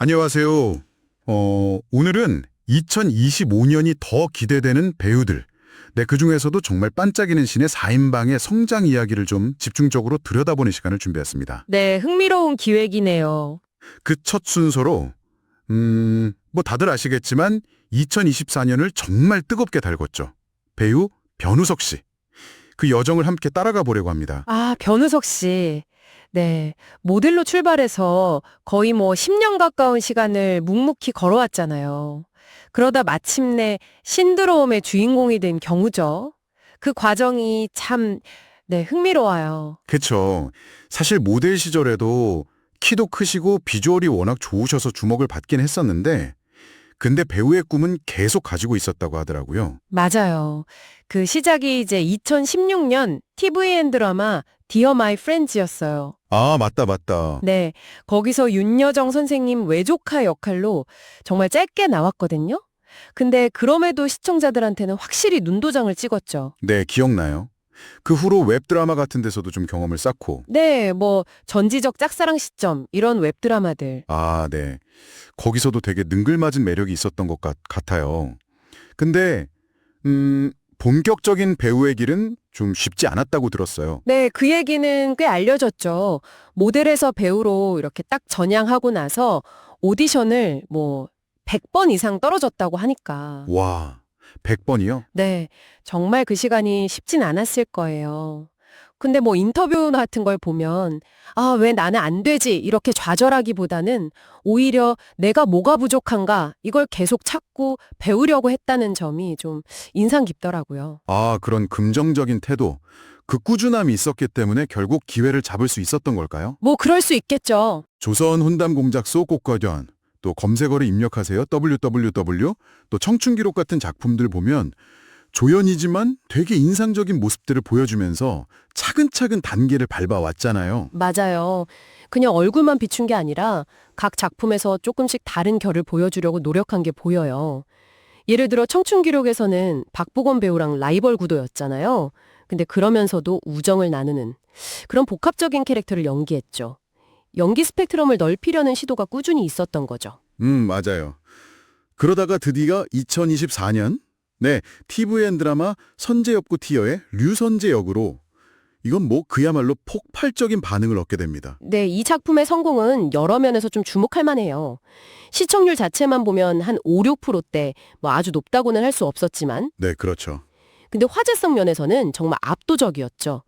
안녕하세요. 어, 오늘은 2025년이 더 기대되는 배우들. 네, 그 중에서도 정말 반짝이는 신의 4인방의 성장 이야기를 좀 집중적으로 들여다보는 시간을 준비했습니다. 네, 흥미로운 기획이네요. 그 첫 순서로, 음, 뭐 다들 아시겠지만 2024년을 정말 뜨겁게 달궜죠. 배우 변우석 씨. 그 여정을 함께 따라가 보려고 합니다. 아, 변우석 씨. 네, 모델로 출발해서 거의 뭐 10년 가까운 시간을 묵묵히 걸어왔잖아요. 그러다 마침내 신드롬의 주인공이 된 경우죠. 그 과정이 참, 네, 흥미로워요. 그쵸. 사실 모델 시절에도 키도 크시고 비주얼이 워낙 좋으셔서 주목을 받긴 했었는데, 근데 배우의 꿈은 계속 가지고 있었다고 하더라고요. 맞아요. 그 시작이 이제 2016년 TVN 드라마 디어 마이 프렌즈였어요. 아, 맞다, 맞다. 네, 거기서 윤여정 선생님 외조카 역할로 정말 짧게 나왔거든요. 근데 그럼에도 시청자들한테는 확실히 눈도장을 찍었죠. 네, 기억나요. 그 후로 웹드라마 같은 데서도 좀 경험을 쌓고, 네, 뭐 전지적 짝사랑 시점 이런 웹드라마들. 아, 네. 거기서도 되게 능글맞은 매력이 있었던 것 같, 같아요. 근데, 음, 본격적인 배우의 길은 좀 쉽지 않았다고 들었어요. 네, 그 얘기는 꽤 알려졌죠. 모델에서 배우로 이렇게 딱 전향하고 나서 오디션을 뭐 100번 이상 떨어졌다고 하니까. 와, 100번이요? 네, 정말 그 시간이 쉽진 않았을 거예요. 근데 뭐 인터뷰 같은 걸 보면, 아, 왜 나는 안 되지? 이렇게 좌절하기보다는 오히려 내가 뭐가 부족한가? 이걸 계속 찾고 배우려고 했다는 점이 좀 인상 깊더라고요. 아, 그런 긍정적인 태도, 그 꾸준함이 있었기 때문에 결국 기회를 잡을 수 있었던 걸까요? 뭐 그럴 수 있겠죠. 조선 혼담 공작소 꽃과견, 또 검색어를 입력하세요 www, 또 청춘기록 같은 작품들 보면 조연이지만 되게 인상적인 모습들을 보여주면서 차근차근 단계를 밟아왔잖아요. 맞아요. 그냥 얼굴만 비춘 게 아니라 각 작품에서 조금씩 다른 결을 보여주려고 노력한 게 보여요. 예를 들어 청춘 기록에서는 박보검 배우랑 라이벌 구도였잖아요. 근데 그러면서도 우정을 나누는 그런 복합적인 캐릭터를 연기했죠. 연기 스펙트럼을 넓히려는 시도가 꾸준히 있었던 거죠. 음, 맞아요. 그러다가 드디어 2024년, 네, TVN 드라마 선제엽구 티어의 류선재 역으로 이건 뭐 그야말로 폭발적인 반응을 얻게 됩니다. 네, 이 작품의 성공은 여러 면에서 좀 주목할 만해요. 시청률 자체만 보면 한 5, 6%대 뭐 아주 높다고는 할 수 없었지만 네, 그렇죠. 근데 화제성 면에서는 정말 압도적이었죠.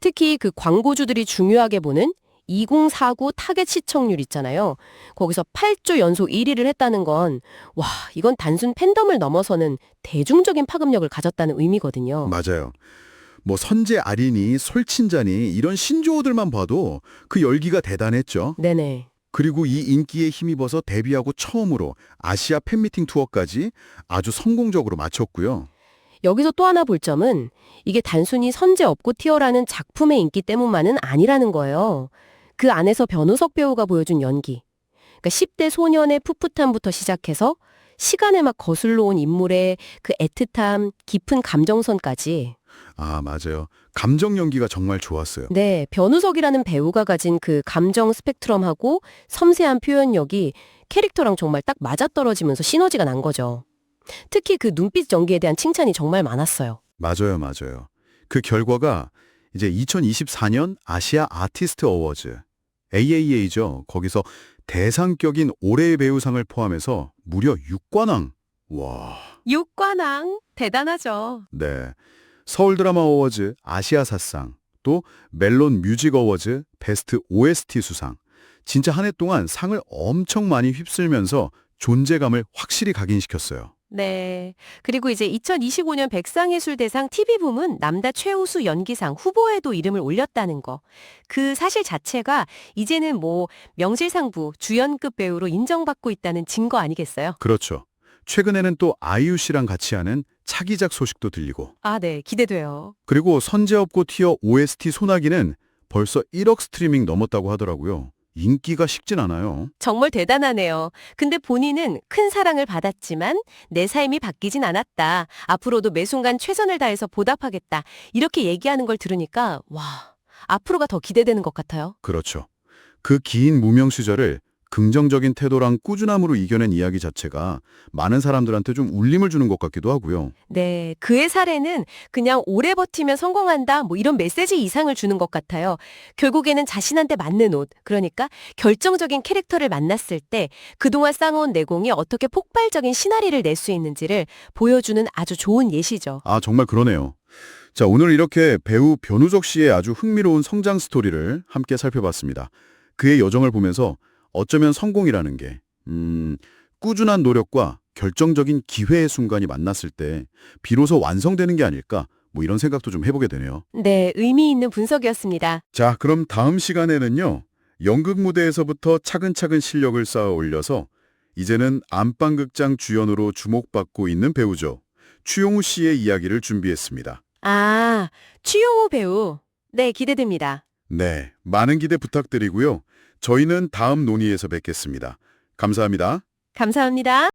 특히 그 광고주들이 중요하게 보는 2049 타겟 시청률 있잖아요. 거기서 8조 연속 1위를 했다는 건, 와, 이건 단순 팬덤을 넘어서는 대중적인 파급력을 가졌다는 의미거든요. 맞아요. 뭐 선재 아린이, 솔친자니 이런 신조어들만 봐도 그 열기가 대단했죠. 네네. 그리고 이 인기에 힘입어서 데뷔하고 처음으로 아시아 팬미팅 투어까지 아주 성공적으로 마쳤고요. 여기서 또 하나 볼 점은 이게 단순히 선제 업고 티어라는 작품의 인기 때문만은 아니라는 거예요. 그 안에서 변우석 배우가 보여준 연기. 그러니까 10대 소년의 풋풋함부터 시작해서 시간에 막 거슬러 온 인물의 그 애틋함, 깊은 감정선까지. 아, 맞아요. 감정 연기가 정말 좋았어요. 네, 변우석이라는 배우가 가진 그 감정 스펙트럼하고 섬세한 표현력이 캐릭터랑 정말 딱 맞아떨어지면서 시너지가 난 거죠. 특히 그 눈빛 연기에 대한 칭찬이 정말 많았어요. 맞아요, 맞아요. 그 결과가 이제 2024년 아시아 아티스트 어워즈 AAA죠. 거기서 대상격인 올해의 배우상을 포함해서 무려 6관왕. 와. 육관왕 대단하죠. 네. 서울 드라마 어워즈 아시아 사상, 또 멜론 뮤직 어워즈 베스트 OST 수상. 진짜 한 해 동안 상을 엄청 많이 휩쓸면서 존재감을 확실히 각인시켰어요. 네. 그리고 이제 2025년 백상예술대상 TV 부문 남자 최우수 연기상 후보에도 이름을 올렸다는 거. 그 사실 자체가 이제는 뭐 명실상부 주연급 배우로 인정받고 있다는 증거 아니겠어요? 그렇죠. 최근에는 또 아이유 씨랑 같이 하는 차기작 소식도 들리고 아, 네. 기대돼요. 그리고 선제업고 티어 OST 소나기는 벌써 1억 스트리밍 넘었다고 하더라고요. 인기가 식진 않아요. 정말 대단하네요. 근데 본인은 큰 사랑을 받았지만 내 삶이 바뀌진 않았다. 앞으로도 매 순간 최선을 다해서 보답하겠다. 이렇게 얘기하는 걸 들으니까 와, 앞으로가 더 기대되는 것 같아요. 그렇죠. 그 긴 무명 시절을 긍정적인 태도랑 꾸준함으로 이겨낸 이야기 자체가 많은 사람들한테 좀 울림을 주는 것 같기도 하고요. 네, 그의 사례는 그냥 오래 버티면 성공한다, 뭐 이런 메시지 이상을 주는 것 같아요. 결국에는 자신한테 맞는 옷, 그러니까 결정적인 캐릭터를 만났을 때 그동안 쌓아온 내공이 어떻게 폭발적인 시나리를 낼 수 있는지를 보여주는 아주 좋은 예시죠. 아, 정말 그러네요. 자, 오늘 이렇게 배우 변우석 씨의 아주 흥미로운 성장 스토리를 함께 살펴봤습니다. 그의 여정을 보면서 어쩌면 성공이라는 게, 음, 꾸준한 노력과 결정적인 기회의 순간이 만났을 때 비로소 완성되는 게 아닐까, 뭐 이런 생각도 좀 해보게 되네요. 네, 의미 있는 분석이었습니다. 자, 그럼 다음 시간에는요. 연극 무대에서부터 차근차근 실력을 쌓아 올려서 이제는 안방극장 주연으로 주목받고 있는 배우죠. 추용우 씨의 이야기를 준비했습니다. 아, 추용호 배우. 네, 기대됩니다. 네, 많은 기대 부탁드리고요. 저희는 다음 논의에서 뵙겠습니다. 감사합니다. 감사합니다.